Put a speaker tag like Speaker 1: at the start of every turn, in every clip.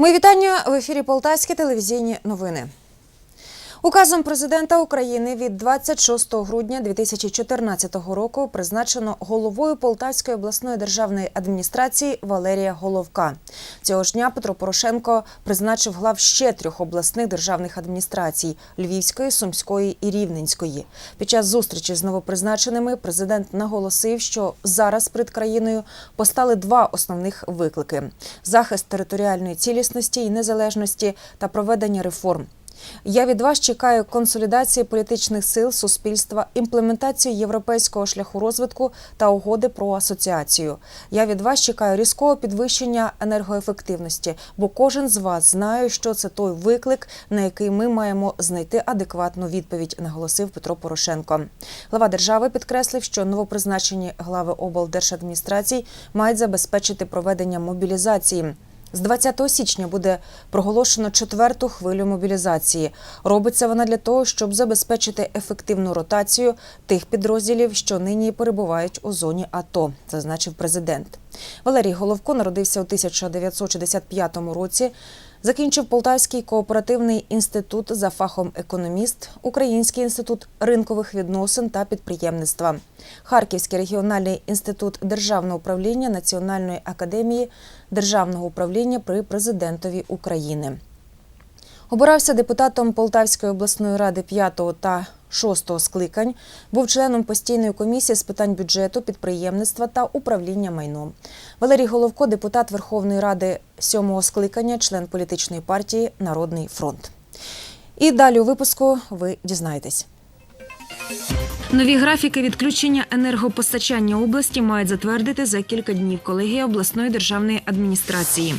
Speaker 1: Ми вітання в ефірі Полтавські телевізійні новини. Указом президента України від 26 грудня 2014 року призначено головою Полтавської обласної державної адміністрації Валерія Головка. Цього ж дня Петро Порошенко призначив глав ще трьох обласних державних адміністрацій Львівської, Сумської і Рівненської. Під час зустрічі з новопризначеними президент наголосив, що зараз перед країною постали два основних виклики: захист територіальної цілісності і незалежності та проведення реформ. Я від вас чекаю консолідації політичних сил суспільства, імплементацію європейського шляху розвитку та угоди про асоціацію. Я від вас чекаю різкого підвищення енергоефективності, бо кожен з вас знає, що це той виклик, на який ми маємо знайти адекватну відповідь, наголосив Петро Порошенко. Глава держави підкреслив, що новопризначені глави облдержадміністрацій мають забезпечити проведення мобілізації. З 20 січня буде проголошено четверту хвилю мобілізації. Робиться вона для того, щоб забезпечити ефективну ротацію тих підрозділів, що нині перебувають у зоні АТО, зазначив президент. Валерій Головко народився у 1965 році. Закінчив Полтавський кооперативний інститут за фахом економіст, Український інститут ринкових відносин та підприємництва, Харківський регіональний інститут державного управління Національної академії державного управління при президентові України. Обирався депутатом Полтавської обласної ради 5 та 6 скликань, був членом постійної комісії з питань бюджету, підприємництва та управління майном. Валерій Головко, депутат Верховної Ради 7 скликання, член політичної партії Народний фронт. І далі у випуску ви дізнаєтесь.
Speaker 2: Нові графіки відключення енергопостачання області мають затвердити за кілька днів колегія обласної державної адміністрації.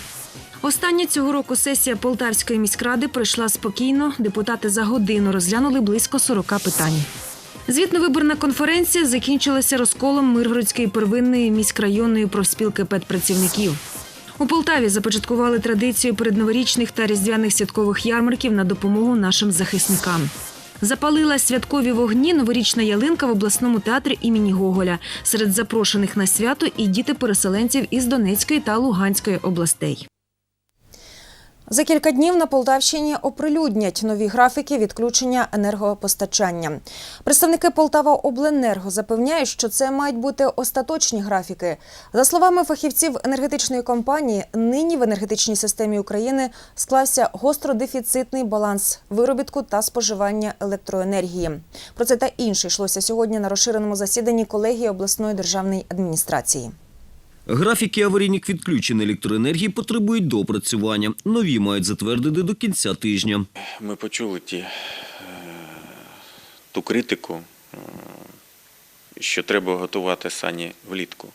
Speaker 2: Остання цього року сесія Полтавської міськради пройшла спокійно. Депутати за годину розглянули близько 40 питань. Звітно-виборна конференція закінчилася розколом Миргородської первинної міськрайонної профспілки педпрацівників. У Полтаві започаткували традицію передноворічних та різдвяних святкових ярмарків на допомогу нашим захисникам. Запалила святкові вогні новорічна ялинка в обласному театрі імені Гоголя. Серед запрошених на свято і діти переселенців із Донецької та Луганської областей.
Speaker 1: За кілька днів на Полтавщині оприлюднять нові графіки відключення енергопостачання. Представники Полтава Обленерго запевняють, що це мають бути остаточні графіки. За словами фахівців енергетичної компанії, нині в енергетичній системі України склався гостродефіцитний баланс виробітку та споживання електроенергії. Про це та інше йшлося сьогодні на розширеному засіданні колегії обласної державної адміністрації.
Speaker 3: Графіки аварійних відключень електроенергії потребують доопрацювання. Нові мають затвердити до кінця тижня.
Speaker 4: Ми почули ті, е, ту критику, е, що треба готувати сані влітку.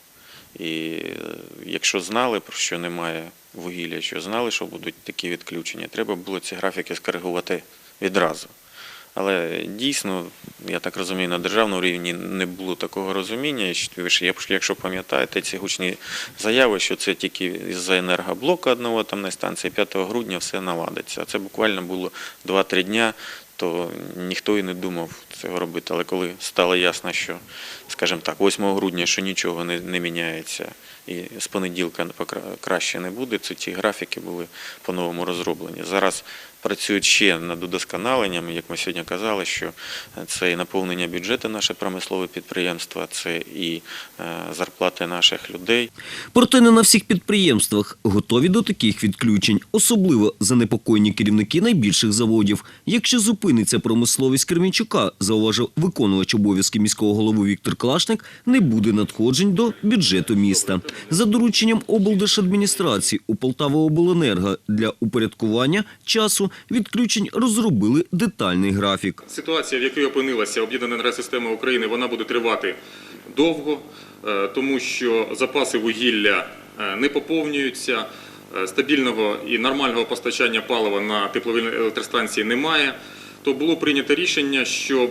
Speaker 4: І е, якщо знали, про що немає вугілля, що знали, що будуть такі відключення, треба було ці графіки скоригувати відразу. Але дійсно, я так розумію, на державному рівні не було такого розуміння. І Якщо пам'ятаєте ці гучні заяви, що це тільки з-за енергоблоку одного там на станції 5 грудня все наладиться. А це буквально було 2-3 дня, то ніхто і не думав цього робити. Але коли стало ясно, що, скажімо так, 8 грудня, що нічого не, не міняється, і з понеділка краще не буде, то ці графіки були по-новому розроблені. Зараз працюють ще над удосконаленням, як ми сьогодні казали, що це і наповнення бюджету наше промислове підприємства, це і е, зарплати наших людей.
Speaker 3: Проте не на всіх підприємствах готові до таких відключень, особливо занепокоєні керівники найбільших заводів. Якщо зупиниться промисловість Кременчука, зауважив виконувач обов'язки міського голови Віктор Клашник, не буде надходжень до бюджету міста. За дорученням облдержадміністрації у Полтава Обленерго для упорядкування часу відключень розробили детальний графік.
Speaker 5: Ситуація, в якій опинилася об'єднана енергосистема України, вона буде тривати довго, е, тому що запаси вугілля е, не поповнюються, е, стабільного і нормального постачання палива на теплові електростанції немає. То було прийнято рішення, що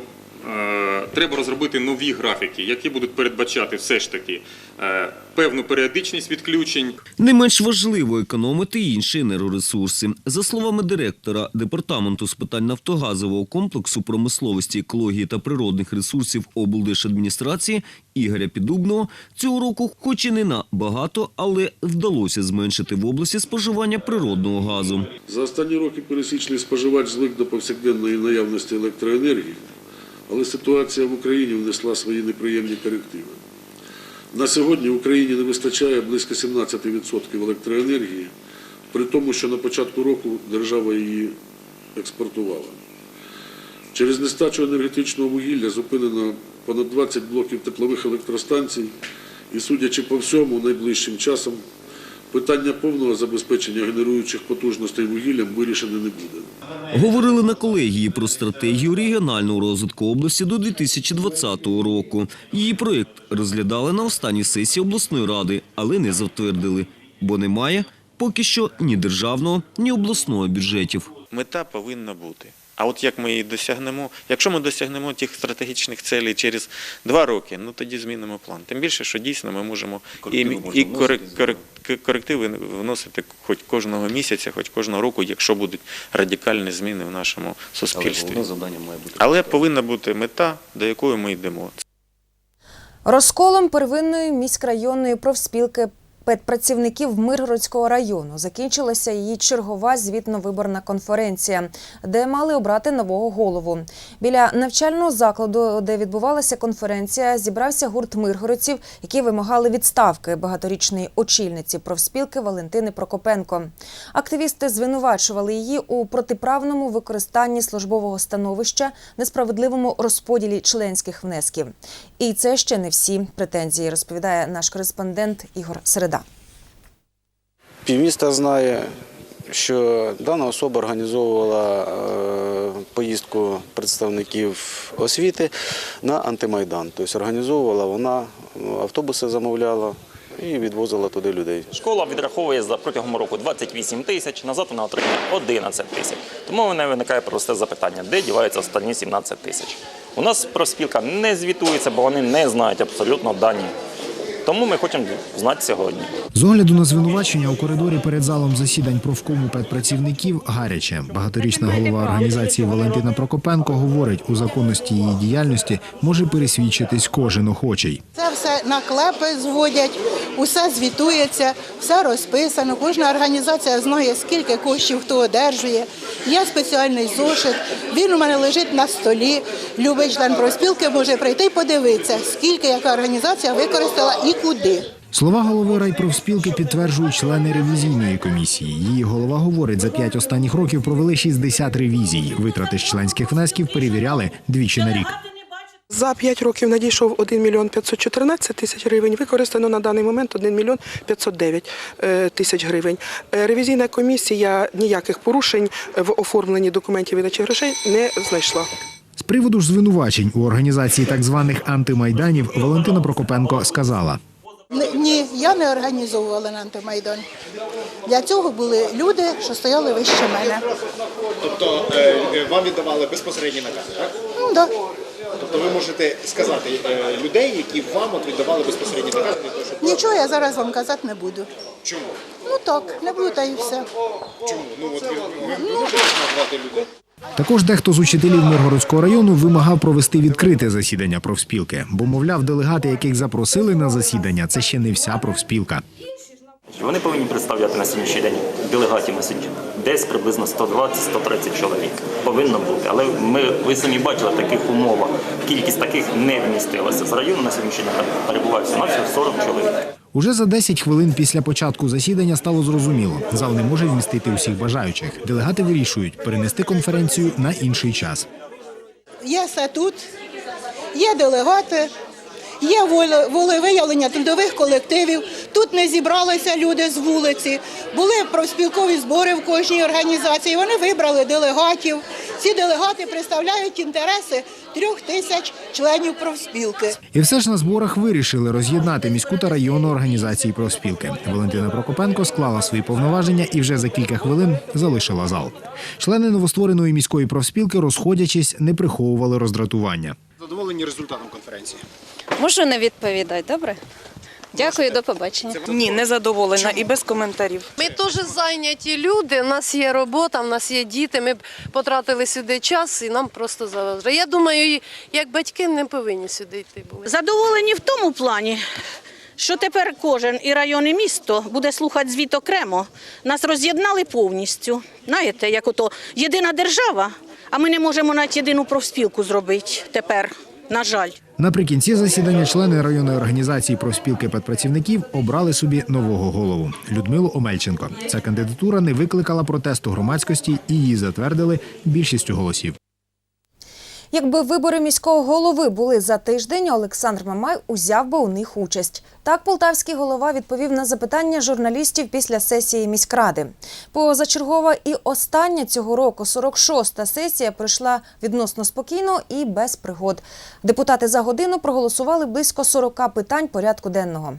Speaker 5: треба розробити нові графіки, які будуть передбачати все ж таки е, певну періодичність відключень,
Speaker 3: Не менш важливо економити інші енергоресурси. За словами директора департаменту з питань нафтогазового комплексу промисловості, екології та природних ресурсів облдержадміністрації Ігоря Підубного, цього року, хоч і не на багато, але вдалося зменшити в області споживання природного газу.
Speaker 6: За останні роки пересічний споживач звик до повсякденної наявності електроенергії, але ситуація в Україні внесла свої неприємні корективи. На сьогодні в Україні не вистачає близько 17% електроенергії, при тому, що на початку року держава її експортувала. Через нестачу енергетичного вугілля зупинено понад 20 блоків теплових електростанцій, і, судячи по всьому, найближчим часом питання повного забезпечення генеруючих потужностей вугіллям вирішене не буде.
Speaker 3: Говорили на колегії про стратегію регіонального розвитку області до 2020 року. Її проєкт розглядали на останній сесії обласної ради, але не затвердили, бо немає поки що ні державного, ні обласного бюджетів.
Speaker 4: Мета повинна бути. А от як ми її досягнемо, якщо ми досягнемо тих стратегічних цілей через два роки, ну тоді змінимо план. Тим більше, що дійсно ми можемо і, і корек- корек- корективи вносити хоч кожного місяця, хоч кожного року, якщо будуть радикальні зміни в нашому суспільстві. завдання має бути Але повинна бути мета, до якої ми йдемо.
Speaker 1: Розколом первинної міськрайонної профспілки педпрацівників Миргородського району закінчилася її чергова звітно-виборна конференція, де мали обрати нового голову. Біля навчального закладу, де відбувалася конференція, зібрався гурт миргородців, які вимагали відставки багаторічної очільниці профспілки Валентини Прокопенко. Активісти звинувачували її у протиправному використанні службового становища, несправедливому розподілі членських внесків. І це ще не всі претензії, розповідає наш кореспондент Ігор Середа.
Speaker 7: Півміста знає, що дана особа організовувала е, поїздку представників освіти на антимайдан. Тобто організовувала вона, автобуси замовляла і відвозила туди людей.
Speaker 8: Школа відраховує за протягом року 28 тисяч, назад вона отримує 11 тисяч. Тому у мене виникає просте запитання, де діваються останні 17 тисяч. У нас профспілка не звітується, бо вони не знають абсолютно дані. Тому ми хочемо знати сьогодні.
Speaker 9: З огляду на звинувачення у коридорі перед залом засідань профкому педпрацівників гаряче. Багаторічна голова організації Валентина Прокопенко говорить, у законності її діяльності може пересвідчитись кожен охочий.
Speaker 10: Це все наклепи зводять, усе звітується, все розписано. Кожна організація знає, скільки коштів хто одержує. Є спеціальний зошит. Він у мене лежить на столі. Любий член профспілки може прийти і подивитися, скільки яка організація використала і куди.
Speaker 9: Слова голови райпрофспілки підтверджують члени ревізійної комісії. Її голова говорить, за п'ять останніх років провели 60 ревізій. Витрати з членських внесків перевіряли двічі на рік.
Speaker 11: За 5 років надійшов 1 мільйон 514 тисяч гривень. Використано на даний момент 1 мільйон 509 е, тисяч гривень. Е, Ревізійна комісія ніяких порушень в оформленні документів видачі грошей не знайшла.
Speaker 9: З приводу ж звинувачень у організації так званих антимайданів Валентина Прокопенко сказала.
Speaker 10: Ні, я не організовувала на антимайдан. Для цього були люди, що стояли вище мене.
Speaker 12: Тобто е, е, вам віддавали безпосередні накази, так?
Speaker 10: Ну, да.
Speaker 12: Тобто ви можете сказати е, людей, які вам от віддавали безпосередні накази для того, щоб
Speaker 10: Нічого я зараз вам казати не буду.
Speaker 12: чому?
Speaker 10: Ну так, не буду та і все.
Speaker 12: Чому? Ну от ви, ви, ви можете назвати людей?
Speaker 9: Також дехто з учителів Миргородського району вимагав провести відкрите засідання профспілки, бо, мовляв, делегати, яких запросили на засідання, це ще не вся профспілка.
Speaker 8: Вони повинні представляти на сьогоднішній день делегатів на. Десь приблизно 120-130 чоловік. Повинно бути. Але ми, ви самі бачили в таких умовах. Кількість таких не вмістилася. З району на сьогоднішній день перебуває всього 40 чоловік.
Speaker 9: Уже за 10 хвилин після початку засідання стало зрозуміло, зал не може вмістити усіх бажаючих. Делегати вирішують перенести конференцію на інший час.
Speaker 10: Є статут, є делегати, є воле- волевиявлення трудових колективів. Тут не зібралися люди з вулиці. Були профспілкові збори в кожній організації. Вони вибрали делегатів. Ці делегати представляють інтереси трьох тисяч членів профспілки.
Speaker 9: І все ж на зборах вирішили роз'єднати міську та районну організації профспілки. Валентина Прокопенко склала свої повноваження і вже за кілька хвилин залишила зал. Члени новоствореної міської профспілки, розходячись, не приховували роздратування.
Speaker 12: Задоволені результатом конференції?
Speaker 13: Можу не відповідати, добре? Дякую, до побачення.
Speaker 11: Ні, не задоволена і без коментарів.
Speaker 14: Ми теж зайняті люди, у нас є робота, у нас є діти. Ми б потратили сюди час і нам просто заважає. Я думаю, як батьки не повинні сюди йти були.
Speaker 15: Задоволені в тому плані, що тепер кожен і район, і місто буде слухати звіт окремо. Нас роз'єднали повністю. Знаєте, як ото єдина держава, а ми не можемо навіть єдину профспілку зробити тепер, на жаль.
Speaker 9: Наприкінці засідання члени районної організації профспілки педпрацівників обрали собі нового голову Людмилу Омельченко. Ця кандидатура не викликала протесту громадськості і її затвердили більшістю голосів.
Speaker 1: Якби вибори міського голови були за тиждень, Олександр Мамай узяв би у них участь. Так полтавський голова відповів на запитання журналістів після сесії міськради. Позачергова і остання цього року 46-та сесія пройшла відносно спокійно і без пригод. Депутати за годину проголосували близько 40 питань порядку денного.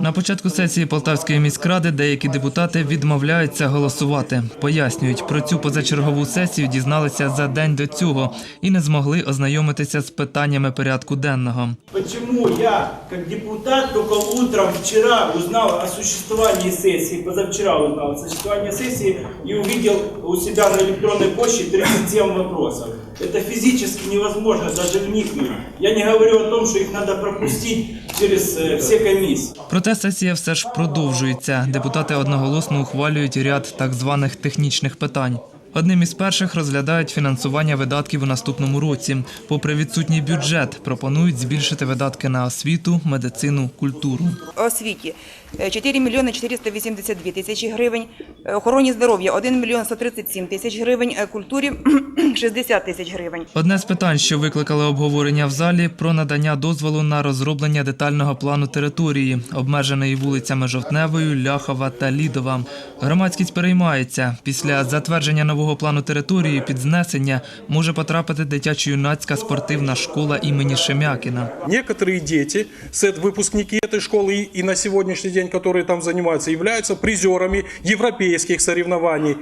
Speaker 16: На початку сесії Полтавської міськради деякі депутати відмовляються голосувати. Пояснюють, про цю позачергову сесію дізналися за день до цього і не змогли ознайомитися з питаннями порядку денного.
Speaker 17: Почему я, как депутат, только утром вчера узнал о существовании сессии, позавчера узнал о существовании сессии и увидел у себя на электронной почте 37 вопросов. Это физически невозможно даже вникнуть. Я не говорю о том, что их надо пропустить через э, все комиссии.
Speaker 16: Проте сесія все ж продовжується. Депутати одноголосно ухвалюють ряд так званих технічних питань. Одним із перших розглядають фінансування видатків у наступному році. Попри відсутній бюджет, пропонують збільшити видатки на освіту, медицину, культуру.
Speaker 18: освіті е, 4 мільйони 482 тисячі гривень, е, охороні здоров'я 1 мільйон 137 тисяч гривень, е, культурі 60 тисяч гривень.
Speaker 16: Одне з питань, що викликали обговорення в залі, про надання дозволу на розроблення детального плану території, обмеженої вулицями Жовтневою, Ляхова та Лідова. Громадськість переймається. Після затвердження нового плану території під знесення може потрапити дитячо-юнацька спортивна школа імені Шемякіна.
Speaker 19: Некоторые дети, сет- выпускники этой школы и- и на сегодняшний день, которые там занимаются, являются призерами европейских соревнований,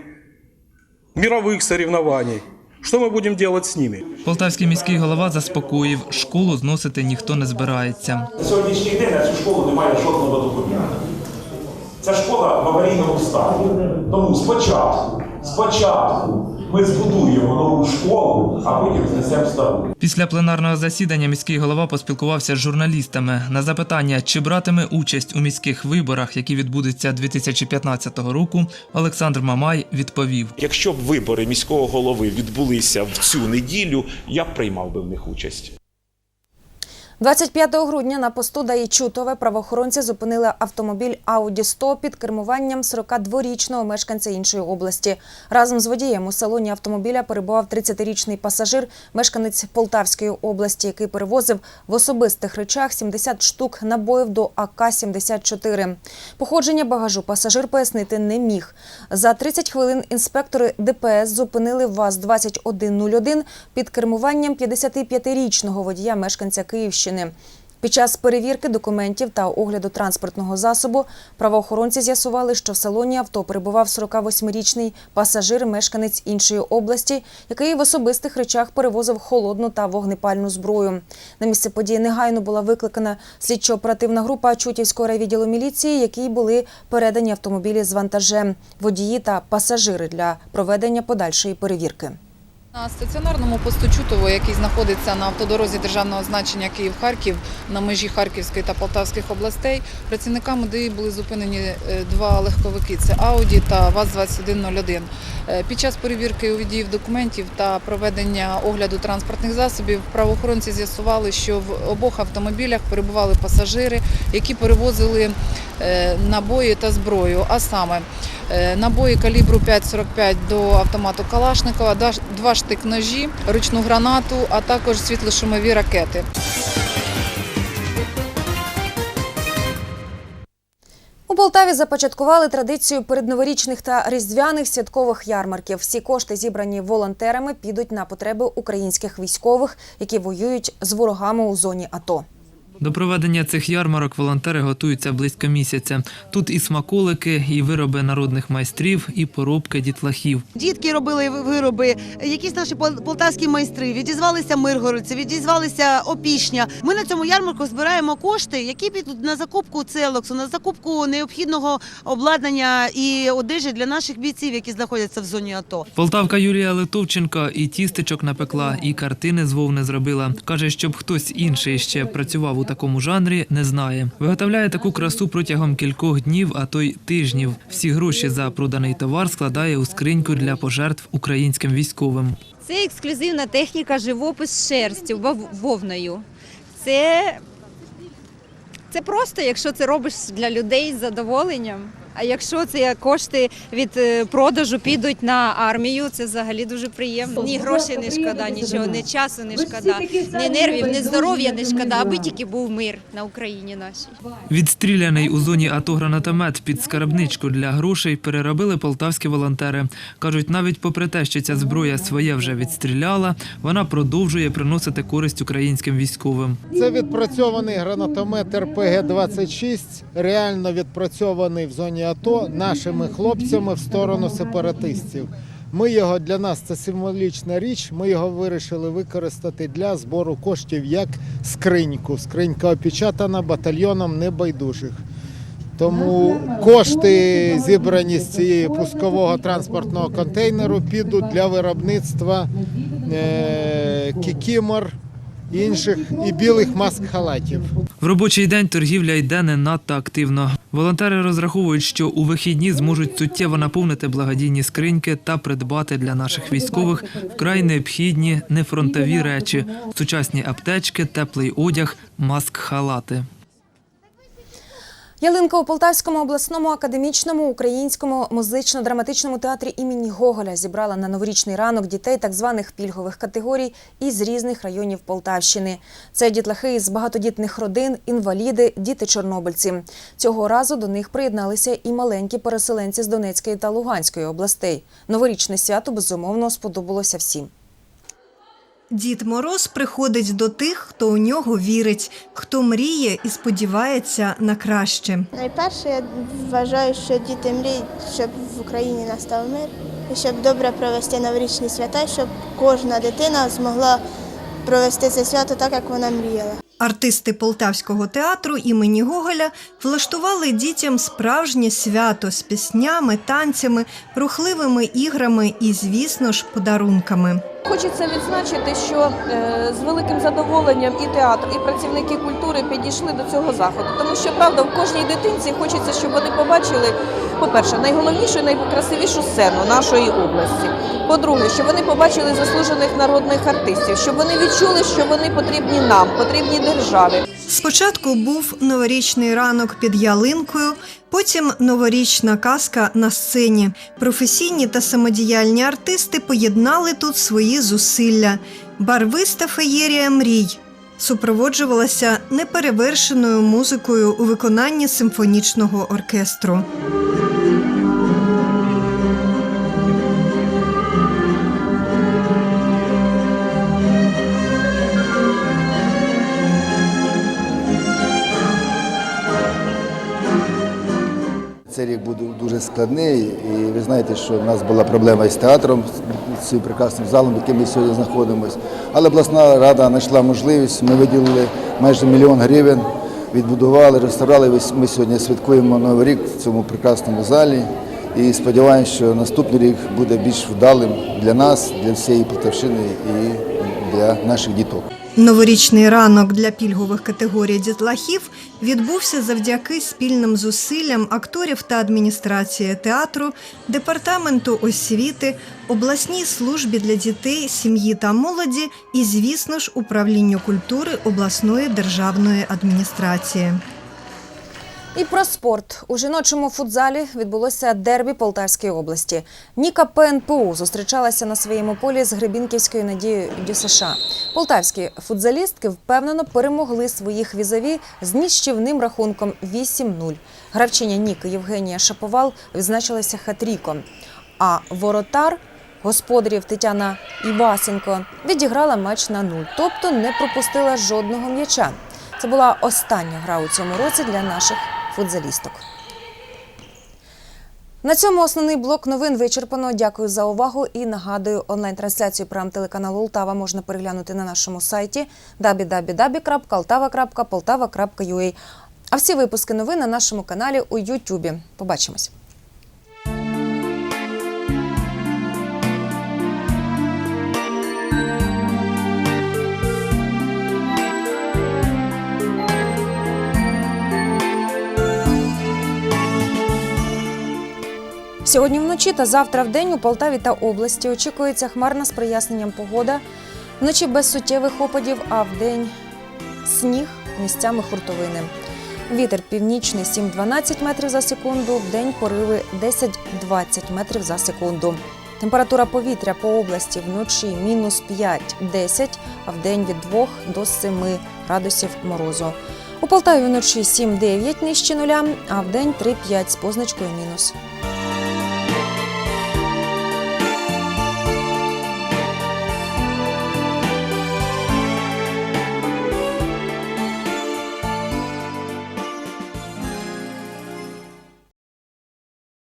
Speaker 19: мировых соревнований. Что мы будем делать с ними?
Speaker 16: Полтавський міський голова заспокоїв, школу зносити ніхто не збирається.
Speaker 17: На сьогоднішній день на цю школу немає жодного документа. Ця школа в аварійному стані. Тому спочатку, спочатку ми збудуємо нову школу, а потім знесемо стару.
Speaker 16: Після пленарного засідання міський голова поспілкувався з журналістами. На запитання, чи братиме участь у міських виборах, які відбудуться 2015 року, Олександр Мамай відповів.
Speaker 20: Якщо б вибори міського голови відбулися в цю неділю, я б приймав би в них участь.
Speaker 1: 25 грудня на посту ДАІ Чутове правоохоронці зупинили автомобіль Audi 100 під кермуванням 42-річного мешканця іншої області. Разом з водієм у салоні автомобіля перебував 30-річний пасажир, мешканець Полтавської області, який перевозив в особистих речах 70 штук набоїв до АК-74. Походження багажу пасажир пояснити не міг. За 30 хвилин інспектори ДПС зупинили ВАЗ-2101 під кермуванням 55-річного водія мешканця Київщини. Під час перевірки документів та огляду транспортного засобу правоохоронці з'ясували, що в салоні авто перебував 48-річний пасажир, мешканець іншої області, який в особистих речах перевозив холодну та вогнепальну зброю. На місце події негайно була викликана слідчо-оперативна група Чутівського райвідділу міліції, якій були передані автомобілі з вантажем, водії та пасажири для проведення подальшої перевірки.
Speaker 21: На стаціонарному посту Чутово, який знаходиться на автодорозі державного значення Київ-Харків на межі Харківської та Полтавських областей, працівниками ДАІ були зупинені е, два легковики це Ауді та ВАЗ-2101. Е, Під час перевірки у водіїв документів та проведення огляду транспортних засобів правоохоронці з'ясували, що в обох автомобілях перебували пасажири, які перевозили е, набої та зброю, а саме Набої калібру 5,45 до автомату Калашникова, два- два штик-ножі, ручну гранату, а також світлошумові ракети.
Speaker 1: У Полтаві започаткували традицію передноворічних та різдвяних святкових ярмарків. Всі кошти, зібрані волонтерами, підуть на потреби українських військових, які воюють з ворогами у зоні АТО.
Speaker 16: До проведення цих ярмарок волонтери готуються близько місяця. Тут і смаколики, і вироби народних майстрів, і поробки дітлахів.
Speaker 22: Дітки робили вироби, якісь наші пол- полтавські майстри, відізвалися миргородці, відізвалися опішня. Ми на цьому ярмарку збираємо кошти, які підуть на закупку целоксу, на закупку необхідного обладнання і одежі для наших бійців, які знаходяться в зоні АТО.
Speaker 16: Полтавка Юлія Литовченко і тістечок напекла, і картини з вовни зробила. Каже, щоб хтось інший ще працював у такому жанрі, не знає. Виготовляє таку красу протягом кількох днів, а то й тижнів. Всі гроші за проданий товар складає у скриньку для пожертв українським військовим.
Speaker 23: Це ексклюзивна техніка живопис шерстю, вовною. Це, це просто, якщо це робиш для людей з задоволенням. А якщо це кошти від е, продажу підуть на армію, це взагалі дуже приємно. Ні грошей не шкода, нічого, ні часу не шкода, ні нервів, ні здоров'я не шкода, аби тільки був мир на Україні нашій.
Speaker 16: Відстріляний у зоні АТО гранатомет під скарбничку для грошей переробили полтавські волонтери. Кажуть, навіть попри те, що ця зброя своє вже відстріляла, вона продовжує приносити користь українським військовим.
Speaker 24: Це відпрацьований гранатомет РПГ-26, реально відпрацьований в зоні АТО нашими хлопцями в сторону сепаратистів. Ми його для нас це символічна річ. Ми його вирішили використати для збору коштів як скриньку. Скринька опечатана батальйоном небайдужих. Тому кошти, зібрані з цієї пускового транспортного контейнеру, підуть для виробництва е- кікімор, інших і білих маск-халатів.
Speaker 16: В робочий день торгівля йде не надто активно. Волонтери розраховують, що у вихідні зможуть суттєво наповнити благодійні скриньки та придбати для наших військових вкрай необхідні нефронтові речі: сучасні аптечки, теплий одяг, маск-халати.
Speaker 1: Ялинка у Полтавському обласному академічному українському музично-драматичному театрі імені Гоголя зібрала на новорічний ранок дітей так званих пільгових категорій із різних районів Полтавщини. Це дітлахи із багатодітних родин, інваліди, діти-чорнобильці. Цього разу до них приєдналися і маленькі переселенці з Донецької та Луганської областей. Новорічне свято безумовно сподобалося всім.
Speaker 25: Дід Мороз приходить до тих, хто у нього вірить, хто мріє і сподівається на краще.
Speaker 26: Найперше, я вважаю, що діти мріють, щоб в Україні настав мир, і щоб добре провести новорічні свята, щоб кожна дитина змогла провести це свято так, як вона мріяла.
Speaker 25: Артисти Полтавського театру імені Гоголя влаштували дітям справжнє свято з піснями, танцями, рухливими іграми і, звісно ж, подарунками.
Speaker 27: Хочеться відзначити, що е, з великим задоволенням і театр, і працівники культури підійшли до цього заходу. Тому що правда в кожній дитинці хочеться, щоб вони побачили, по-перше, найголовнішу і найкрасивішу сцену нашої області. По-друге, щоб вони побачили заслужених народних артистів, щоб вони відчули, що вони потрібні нам, потрібні державі.
Speaker 25: Спочатку був новорічний ранок під ялинкою, потім новорічна казка на сцені. Професійні та самодіяльні артисти поєднали тут свої зусилля. Барвиста феєрія мрій супроводжувалася неперевершеною музикою у виконанні симфонічного оркестру.
Speaker 28: Цей рік буде дуже складний, і ви знаєте, що в нас була проблема із театром, з цим прекрасним залом, в яким ми сьогодні знаходимося. Але обласна рада знайшла можливість, ми виділили майже мільйон гривень, відбудували, реставрали. Ми сьогодні святкуємо Новий рік в цьому прекрасному залі. І сподіваємося, що наступний рік буде більш вдалим для нас, для всієї Полтавщини і для наших діток.
Speaker 25: Новорічний ранок для пільгових категорій дітлахів відбувся завдяки спільним зусиллям акторів та адміністрації театру, департаменту освіти, обласній службі для дітей, сім'ї та молоді і, звісно ж, управлінню культури обласної державної адміністрації.
Speaker 1: І про спорт у жіночому футзалі відбулося дербі Полтавської області. Ніка ПНПУ зустрічалася на своєму полі з Гребінківською Надією ДЮСШ. Полтавські футзалістки впевнено перемогли своїх візові з ніщівним рахунком 8-0. Гравчиня Ніки Євгенія Шаповал відзначилася хатріком. А воротар господарів Тетяна Івасенко відіграла матч на нуль, тобто не пропустила жодного м'яча. Це була остання гра у цьому році для наших футзалісток. На цьому основний блок новин вичерпано. Дякую за увагу і нагадую, онлайн-трансляцію програм телеканалу Ултава можна переглянути на нашому сайті www.altava.poltava.ua. А всі випуски новин на нашому каналі у Ютубі. Побачимось. Сьогодні вночі та завтра в день у Полтаві та області очікується хмарна з проясненням погода. Вночі без суттєвих опадів, а в день сніг місцями хуртовини. Вітер північний 7-12 метрів за секунду, в день пориви 10-20 метрів за секунду. Температура повітря по області вночі мінус 5-10, а в день від 2 до 7 градусів морозу. У Полтаві вночі 7-9 нижче нуля, а в день 3-5 з позначкою мінус.